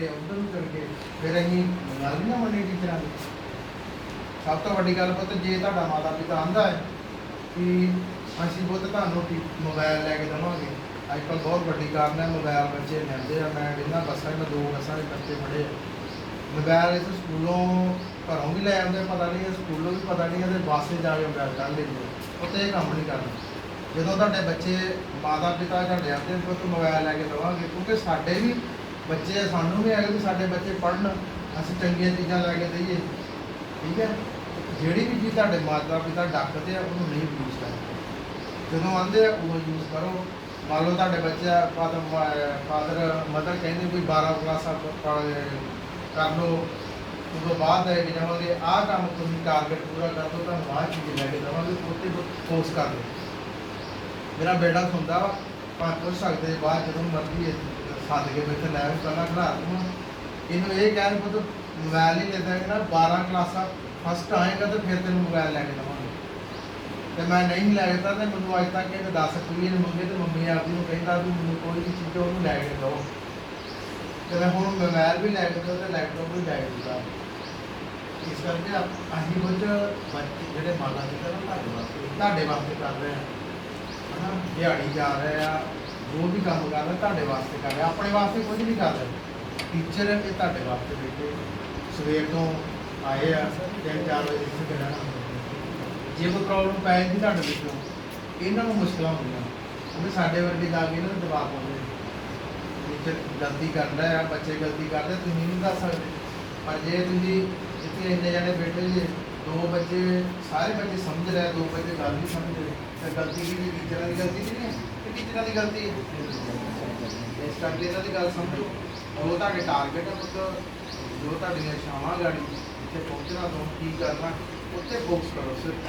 ਗਏ ਉਧਰ ਨੂੰ ਚੜ ਫਿਰ ਅਸੀਂ ਗੱਲ ਨਹੀਂ ਨਾ ਮੰਨੀ ਟੀਚਰਾਂ ਦੀ ਸਭ ਤੋਂ ਵੱਡੀ ਗੱਲ ਪੁੱਤ, ਜੇ ਤੁਹਾਡਾ ਮਾਤਾ ਪਿਤਾ ਆਂਦਾ ਹੈ ਕਿ ਅਸੀਂ ਪੁੱਤ ਤੁਹਾਨੂੰ ਮੋਬਾਈਲ ਲੈ ਕੇ ਦੇਵਾਂਗੇ। ਅੱਜ ਕੱਲ੍ਹ ਬਹੁਤ ਵੱਡੀ ਕਾਰਨ ਹੈ ਮੋਬਾਈਲ ਬੱਚੇ ਲੈਂਦੇ ਆ। ਮੈਂ ਇਹਨਾਂ ਬੱਸਾਂ 'ਚ, ਮੈਂ ਦੋ ਬੱਸਾਂ 'ਚ ਬੱਚੇ ਫੜੇ ਆ। ਮੋਬਾਈਲ ਇਸ ਸਕੂਲੋਂ ਘਰੋਂ ਵੀ ਲੈ ਆਉਂਦੇ ਪਤਾ ਨਹੀਂ, ਸਕੂਲੋਂ ਵੀ ਪਤਾ ਨਹੀਂ ਤੇ ਬੱਸ 'ਚ ਜਾ ਕੇ ਮੋਬਾਈਲ ਕੱਢ ਲੈਂਦੇ ਉੱਤੇ ਇਹ ਕੰਮ ਨਹੀਂ ਕਰਨਾ। ਜਦੋਂ ਤੁਹਾਡੇ ਬੱਚੇ ਮਾਤਾ ਪਿਤਾ ਤੁਹਾਡੇ ਆਉਂਦੇ ਨੇ, ਪੁੱਤ ਮੋਬਾਈਲ ਲੈ ਕੇ ਦੇਵਾਂਗੇ, ਕਿਉਂਕਿ ਸਾਡੇ ਵੀ ਬੱਚੇ ਸਾਨੂੰ ਵੀ ਹੈਗੇ ਵੀ ਸਾਡੇ ਬੱਚੇ ਪੜ੍ਹਨ, ਅਸੀਂ ਚੰਗੀਆਂ ਚੀਜ਼ਾਂ ਲੈ ਕੇ ਦਈਏ। ਠੀਕ ਹੈ? ਜਿਹੜੀ ਵੀ ਚੀਜ਼ ਤੁਹਾਡੇ ਮਾਤਾ ਪਿਤਾ ਡੱਕਦੇ ਆ, ਉਹਨੂੰ ਨਹੀਂ ਯੂਜ਼ ਕਰਨਾ। ਜਦੋਂ ਆਂਦੇ ਆ, ਉਹ ਯੂਜ਼ ਕਰੋ। ਮੰਨ ਲਓ ਤੁਹਾਡੇ ਬੱਚਾ ਫਾਦਰ ਫਾਦਰ ਮਦਰ ਕਹਿੰਦੇ ਕੋਈ 12 ਕਲਾਸਾਂ ਕਰ ਲਓ। ਉਸ ਤੋਂ ਬਾਅਦ ਹੈ ਕਿ ਜਾਵਾਂਗੇ। ਆਹ ਕੰਮ ਤੁਸੀਂ ਟਾਰਗੇਟ ਪੂਰਾ ਕਰ ਦੋ, ਤੁਹਾਨੂੰ ਆਹ ਚੀਜ਼ ਲੈ ਕੇ ਦੇਵਾਂਗੇ ਉੱਤੇ ਫੋਰਸ ਕਰ ਦਿਓ। ਮੇਰਾ ਬੇਟਾ ਸੁਣਦਾ ਵਾ ਪਰ ਪੁੱਛ ਸਕਦੇ ਬਾਅਦ ਜਦੋਂ ਮਰਜ਼ੀ ਇਹ ਸੱਦ ਕੇ ਬੈਠੇ ਲੈ ਆਓ ਪਹਿਲਾਂ ਖੜਾ ਦੂੰ ਇਹਨੂੰ ਇਹ ਕਹਿਣ ਪੁੱਤ ਮੋਬਾਈਲ ਨਹੀਂ ਲੈਂਦਾ ਕਿ ਨਾ 12 ਕਲਾਸਾਂ ਫਸਟ ਆਏਗਾ ਤਾਂ ਫਿਰ ਤੈਨੂੰ ਮੋਬਾਈਲ ਲੈ ਕੇ ਦੇਵਾਂਗੇ। ਤੇ ਮੈਂ ਨਹੀਂ ਲੈ ਦਿੱਤਾ ਤੇ ਮੈਨੂੰ ਅੱਜ ਤੱਕ ਇਹ 10 ਰੁਪਏ ਨੇ ਮੰਗੇ ਤੇ ਮੰਮੀ ਆਪਦੀ ਨੂੰ ਕਹਿੰਦਾ ਤੂੰ ਮੈਨੂੰ ਕੋਈ ਵੀ ਚੀਜ਼ ਉਹਨੂੰ ਲੈ ਕੇ ਦੋ ਤੇ ਮੈਂ ਹੁਣ ਮੋਬਾਈਲ ਵੀ ਲੈ ਕੇ ਦਿਓ ਤੇ ਲੈਪਟਾਪ ਵੀ ਲੈ ਕੇ ਦਿੱਤਾ ਇਸ ਕਰਕੇ ਅਸੀਂ ਕੁਝ ਬੱਚੇ ਜਿਹੜੇ ਮਾਤਾ ਪਿਤਾ ਨਾ ਤੁਹਾਡੇ ਵਾਸਤੇ ਤੁਹਾਡੇ ਵਾਸਤੇ ਕਰ ਰਹੇ ਆ ਹਨਾ, ਦਿਹਾੜੀ ਜਾ ਰਹੇ ਆ। ਜੋ ਵੀ ਕੰਮ ਕਰ ਰਿਹਾ, ਤੁਹਾਡੇ ਵਾਸਤੇ ਕਰ ਰਿਹਾ। ਆਪਣੇ ਵਾਸਤੇ ਕੁਝ ਨਹੀਂ ਕਰ ਰਹੇ। ਟੀਚਰ ਇਹ ਤੁਹਾਡੇ ਵਾਸਤੇ ਬੈਠੇ ਸਵੇਰ ਤੋਂ ਆਏ ਆ, ਤਿੰਨ ਚਾਰ ਵਜੇ ਇੱਥੇ ਰਹਿਣਾ ਜੇ ਕੋਈ ਪ੍ਰੋਬਲਮ ਪੈ ਜਾਂਦੀ ਤੁਹਾਡੇ ਵਿੱਚੋਂ, ਇਹਨਾਂ ਨੂੰ ਮੁਸ਼ਕਲਾਂ ਹੁੰਦੀਆਂ। ਕਿਉਂਕਿ ਸਾਡੇ ਵਰਗੇ ਜਾ ਕੇ ਇਹਨਾਂ ਨੂੰ ਦਬਾਅ ਪਾਉਂਦੇ ਟੀਚਰ ਗਲਤੀ ਕਰਦਾ ਆ, ਬੱਚੇ ਗਲਤੀ ਕਰਦੇ, ਤੁਸੀਂ ਨਹੀਂ ਦੱਸ ਸਕਦੇ। ਪਰ ਜੇ ਤੁਸੀਂ ਇੱਥੇ ਇੰਨੇ ਜਣੇ ਬੈਠੇ ਜੇ, ਦੋ ਬੱਚੇ, ਸਾਰੇ ਬੱਚੇ ਸਮਝ ਰਹੇ, ਦੋ ਬੱਚੇ ਗੱਲ ਨਹੀਂ ਸਮਝ ਰਹੇ ਤਾਂ ਗਲਤੀ ਵੀ ਟੀਚਰਾਂ ਦੀ ਗਲਤੀ ਨਹੀਂ ਹੈ ਦੀ ਗਲਤੀ ਹੈ। ਇਸ ਕਰਕੇ ਇਹਨਾਂ ਦੀ ਗੱਲ ਸਮਝੋ। ਜੋ ਤੁਹਾਡੇ ਟਾਰਗੇਟ ਹੈ ਪੁੱਤ, ਜੋ ਤੁਹਾਡੀਆਂ ਇਛਾਵਾਂ ਗਾੜੀ ਜਿੱਥੇ ਪਹੁੰਚਣਾ ਤੋਂ ਕੀ ਕਰਨਾ ਉੱਤੇ ਫੋਕਸ ਕਰੋ ਸਿਰਫ।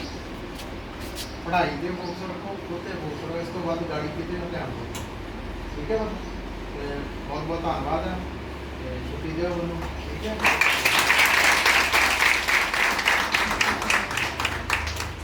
ਪੜ੍ਹਾਈ ਦੇ ਫੋਕਸ ਰੱਖੋ ਉੱਤੇ ਫੋਕਸ ਕਰੋ। ਇਸ ਤੋਂ ਬਾਅਦ ਗਾੜੀ ਕਿਤੇ ਨਾ ਧਿਆਨ ਦਿਓ। ਠੀਕ ਹੈ ਬਹੁਤ ਬਹੁਤ ਧੰਨਵਾਦ ਹੈ ਛੁੱਟੀ ਦਿਓ ਮੈਨੂੰ। ਠੀਕ ਹੈ?